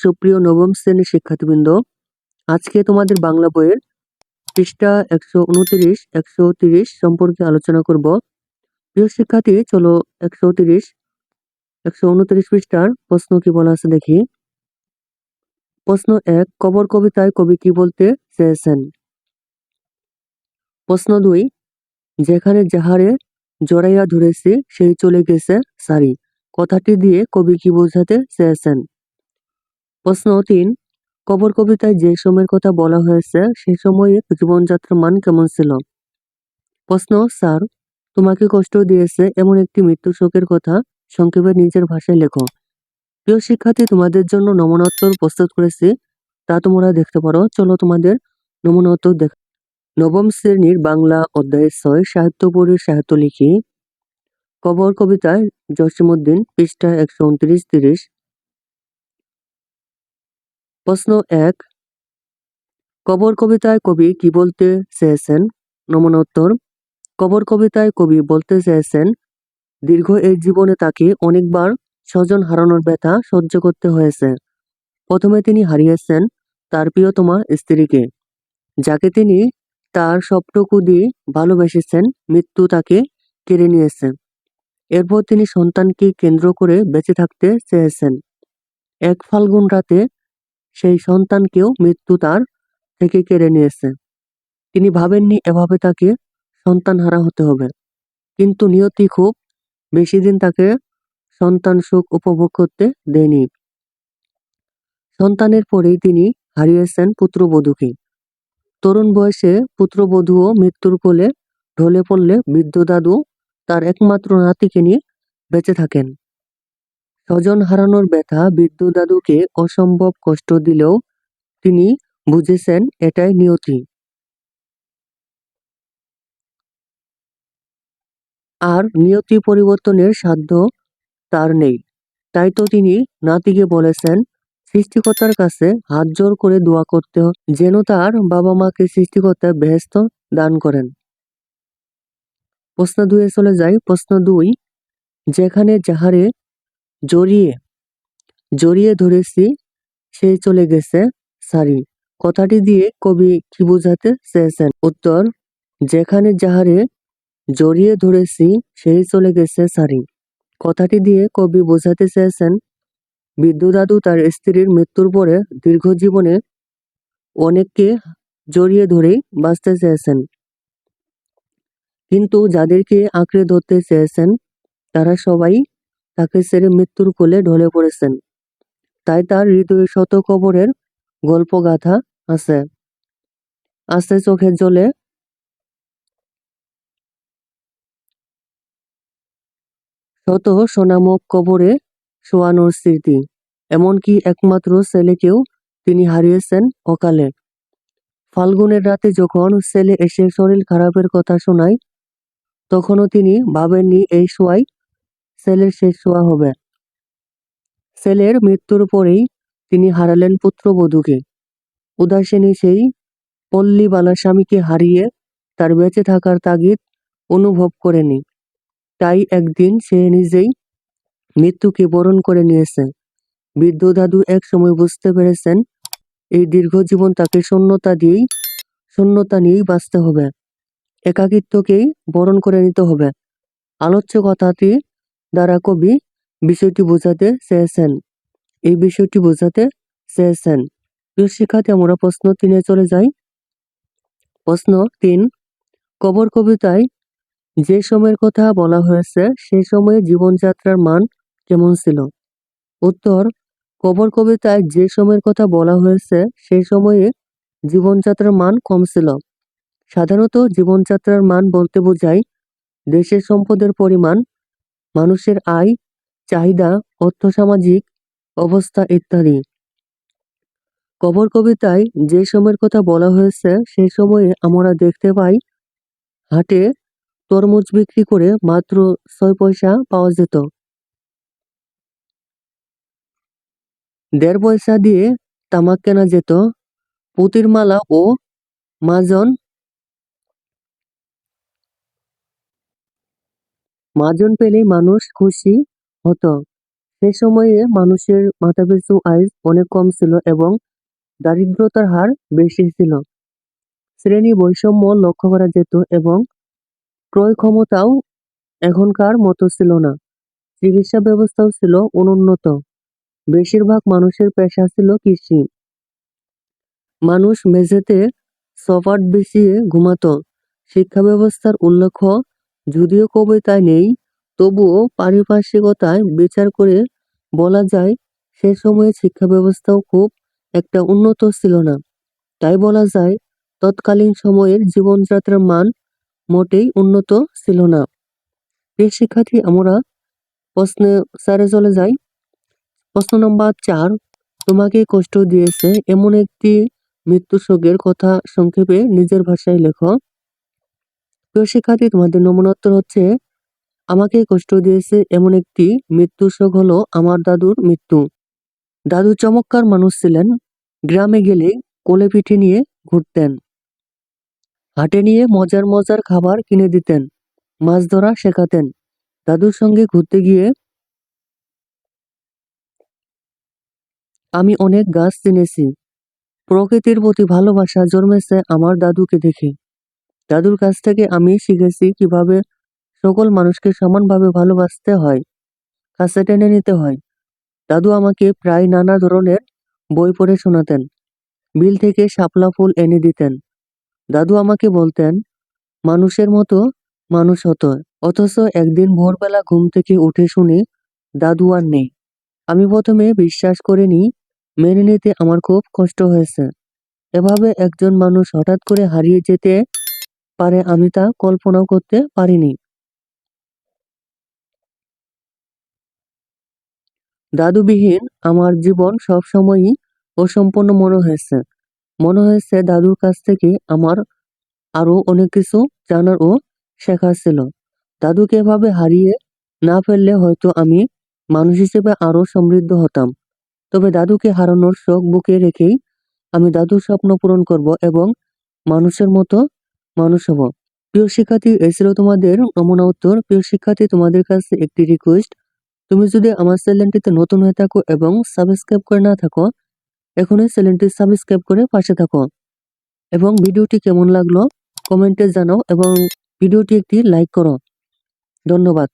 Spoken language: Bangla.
সুপ্রিয় নবম শ্রেণির শিক্ষার্থীবৃন্দ, আজকে তোমাদের বাংলা বইয়ের পৃষ্ঠা একশো উনত্রিশ, একশো তিরিশ সম্পর্কে আলোচনা করব। প্রিয় শিক্ষার্থী, চলো একশো তিরিশ, একশো উনত্রিশ পৃষ্ঠার প্রশ্ন কি বলা আছে দেখি। প্রশ্ন এক, কবর কবিতায় কবি কি বলতে চেয়েছেন? প্রশ্ন দুই, যেখানে যাহারে জড়াইয়া ধরেছি, সেই চলে গেছে সারি। কথাটি দিয়ে কবি কি বোঝাতে চেয়েছেন? প্রশ্ন তিন কবর কবিতায় যে সময়ের কথা বলা হয়েছে সেই সময়ে জীবনযাত্রার মান কেমন ছিল? প্রশ্ন, স্যার, তোমাকে কষ্ট দিয়েছে এমন একটি মৃত্যু শোকের কথা সংক্ষেপে নিজের ভাষায় লেখো। প্রিয় শিক্ষার্থী, তোমাদের জন্য নমুনা প্রস্তুত করেছি, তা তোমরা দেখতে পারো। চলো তোমাদের নমুনা দেখ নবম শ্রেণির বাংলা অধ্যায় ছয়, সাহিত্য পড়ে সাহিত্য লিখি। কবর কবিতায় জসিমুদ্দিন পৃষ্ঠা একশো উনত্রিশ তিরিশ প্রশ্ন এক, কবর কবিতায় কবি কি বলতে চেয়েছেন? নমুনা উত্তর, কবর কবিতায় কবি বলতে চেয়েছেন, দীর্ঘ এই জীবনে তাকে অনেকবার স্বজন হারানোর ব্যথা সহ্য করতে হয়েছে। প্রথমে তিনি হারিয়েছেন তার প্রিয়তমা স্ত্রীকে, যাকে তিনি তার সবটুকু দিয়ে ভালোবেসেছেন, মৃত্যু তাকে কেড়ে নিয়েছে। এরপর তিনি সন্তানকে কেন্দ্র করে বেঁচে থাকতে চেয়েছেন। এক ফাল্গুন রাতে সেই সন্তানকেও মৃত্যু তার থেকে কেড়ে নিয়েছে। তিনি ভাবেননি এভাবে তাকে সন্তান হারা হতে হবে। কিন্তু নিয়তি খুব বেশি দিন তাকে সন্তান সুখ উপভোগ করতে দেয়নি। সন্তানের পরেই তিনি হারিয়েছেন পুত্রবধূকে। তরুণ বয়সে পুত্রবধূও মৃত্যুর কোলে ঢলে পড়লে বৃদ্ধ দাদু তার একমাত্র নাতিকে নিয়ে বেঁচে থাকেন। স্বজন হারানোর ব্যথা বৃদ্ধ দাদুকে অসম্ভব কষ্ট দিলেও তিনি বুঝেছেন এটাই নিয়তি। আর নিয়তি পরিবর্তনের সাধ্য তার নেই। তাই তো তিনি নাতিকে বলেছেন, সৃষ্টিকর্তার কাছে হাত জোর করে দোয়া করতে যেন তার বাবা মাকে সৃষ্টিকর্তা বেহেস্ত দান করেন। প্রশ্ন দুয়ে চলে যাই প্রশ্ন দুই, যেখানে যাহারে জড়িয়ে জড়িয়ে ধরেছি, সে চলে গেছে সারি। কথাটি দিয়ে কবি কি বোঝাতে চেয়েছেন? উত্তর, যেখানে যাহারে জড়িয়ে ধরেছি, সেই চলে গেছে সারি। কথাটি দিয়ে কবি বোঝাতে চেয়েছেন বৃদ্ধ দাদু তার স্ত্রীর মৃত্যুর পরে দীর্ঘ জীবনে অনেককে জড়িয়ে ধরেই বাঁচতে চেয়েছেন। কিন্তু যাদেরকে আঁকড়ে ধরতে চেয়েছেন, তারা সবাই তাকে ছেড়ে মৃত্যুর কোলে ঢলে পড়েছেন। তাই তার হৃদয়ে শত কবরের গল্প গাথা আছে। আছে চোখের জলে। শত সোনামক কবরে শোয়ানোর স্মৃতি। এমনকি একমাত্র ছেলেকেও তিনি হারিয়েছেন অকালে। ফাল্গুনের রাতে যখন ছেলে এসে শরীর খারাপের কথা শোনায়, তখনও তিনি ভাবেননি এই শোয়াই ছেলের শেষ শোয়া হবে। সেলের মৃত্যুর পরেই তিনি হারালেন পুত্রবধূকে উদাসীনী সেই পল্লীবালা স্বামীকে হারিয়ে তার বেঁচে থাকার তাগিদ অনুভব করেনি। তাই একদিন সে নিজেই মৃত্যুকে বরণ করে নিয়েছে। বৃদ্ধ দাদু এক সময় বুঝতে পেরেছেন, এই দীর্ঘ জীবন তাকে শূন্যতা দিয়েই, শূন্যতা নিয়েই বাঁচতে হবে। একাকিত্বকেই বরণ করে নিতে হবে। আলোচ্য কথাটি দ্বারা কবি বিষয়টি বোঝাতে চেয়েছেন। এই বিষয়টি বোঝাতে চেয়েছেন। প্রিয় শিক্ষার্থী, আমরা প্রশ্ন তিনে চলে যাই। প্রশ্ন তিন, কবর কবিতায় যে সময়ের কথা বলা হয়েছে সেই সময়ে জীবনযাত্রার মান কেমন ছিল? উত্তর, কবর কবিতায় যে সময়ের কথা বলা হয়েছে সেই সময়ে জীবনযাত্রার মান কম ছিল। সাধারণত জীবনযাত্রার মান বলতে বোঝায় দেশের সম্পদের পরিমাণ মানুষের আয়, চাহিদা, অর্থসামাজিক অবস্থা ইত্যাদি। কবর কবিতায় যে সময়ের কথা বলা হয়েছে সেই সময়ে আমরা দেখতে পাই, হাটে তরমুজ বিক্রি করে মাত্র ছয় পয়সা পাওয়া যেত। দেড় পয়সা দিয়ে তামাক কেনা যেত। পুতির মালা ও মাজন মাজন পেলেই মানুষ খুশি হতো। সে সময়ে মানুষের মাথাপিছু আয় অনেক কম ছিল এবং দারিদ্রতার হার বেশি ছিল। শ্রেণি বৈষম্য লক্ষ্য করা যেত এবং ক্রয় ক্ষমতাও এখনকার মতো ছিল না। চিকিৎসা ব্যবস্থাও ছিল অনুন্নত। বেশিরভাগ মানুষের পেশা ছিল কৃষি। মানুষ মেঝেতে সপাট বিছিয়ে ঘুমাতো। শিক্ষা ব্যবস্থার উল্লেখ যদিও কবিতায় নেই, তবুও পারিপার্শ্বিকতায় বিচার করে বলা যায়, সে সময়ে শিক্ষা ব্যবস্থাও খুব একটা উন্নত ছিল না। তাই বলা যায়, তৎকালীন সময়ের জীবনযাত্রার মান মোটেই উন্নত ছিল না। প্রিয় শিক্ষার্থী, আমরা প্রশ্নে স্যারে চলে যাই। প্রশ্ন নম্বর চার, তোমাকে কষ্ট দিয়েছে এমন একটি মৃত্যু শোকের কথা সংক্ষেপে নিজের ভাষায় লেখো। প্রিয় শিক্ষার্থী, তোমাদের নমুনা উত্তর হচ্ছে, আমাকে কষ্ট দিয়েছে এমন একটি মৃত্যু শোক হলো আমার দাদুর মৃত্যু। দাদু চমৎকার মানুষ ছিলেন। গ্রামে গেলে কোলে পিঠে নিয়ে ঘুরতেন। হাটে নিয়ে মজার মজার খাবার কিনে দিতেন। মাছ ধরা শেখাতেন। দাদুর সঙ্গে ঘুরতে গিয়ে আমি অনেক গাছ চিনেছি। প্রকৃতির প্রতি ভালোবাসা জন্মেছে আমার দাদুকে দেখে। দাদুর কাছ থেকে আমি শিখেছি কীভাবে সকল মানুষকে সমানভাবে ভালোবাসতে হয়, কাছে টেনে নিতে হয়। দাদু আমাকে প্রায় নানা ধরনের বই পড়ে শোনাতেন, বিল থেকে শাপলা ফুল এনে দিতেন। দাদু আমাকে বলতেন, মানুষের মতো মানুষ হতো, অথচ একদিন ভোরবেলা ঘুম থেকে উঠে শুনি দাদু আর নেই। আমি প্রথমে বিশ্বাস করিনি, মেনে নিতে আমার খুব কষ্ট হয়েছে। এভাবে একজন মানুষ হঠাৎ করে হারিয়ে যেতে পারে, আমি তা কল্পনাও করতে পারিনি। দাদুবিহীন আমার জীবন সবসময়ই অসম্পূর্ণ মনে হয়েছে। মনে হয়েছে দাদুর কাছ থেকে আমার আরও অনেক কিছু জানার ও শেখার ছিল। দাদুকে এভাবে হারিয়ে না ফেললে হয়তো আমি মানুষ হিসেবে আরও সমৃদ্ধ হতাম। তবে দাদুকে হারানোর শোক বুকে রেখেই আমি দাদুর স্বপ্ন পূরণ করব এবং মানুষের মতো মানুষ হব প্রিয় শিক্ষার্থী, এই ছিল তোমাদের নমুনা উত্তর। প্রিয় শিক্ষার্থী, তোমাদের কাছে একটি রিকোয়েস্ট তুমি যদি আমার চ্যানেলটিতে নতুন হয়ে থাকো এবং সাবস্ক্রাইব করে না থাকো, এখনই চ্যানেলটি সাবস্ক্রাইব করে পাশে থাকো। এবং ভিডিওটি কেমন লাগল কমেন্টে জানাও এবং ভিডিওটি একটি লাইক করো। ধন্যবাদ।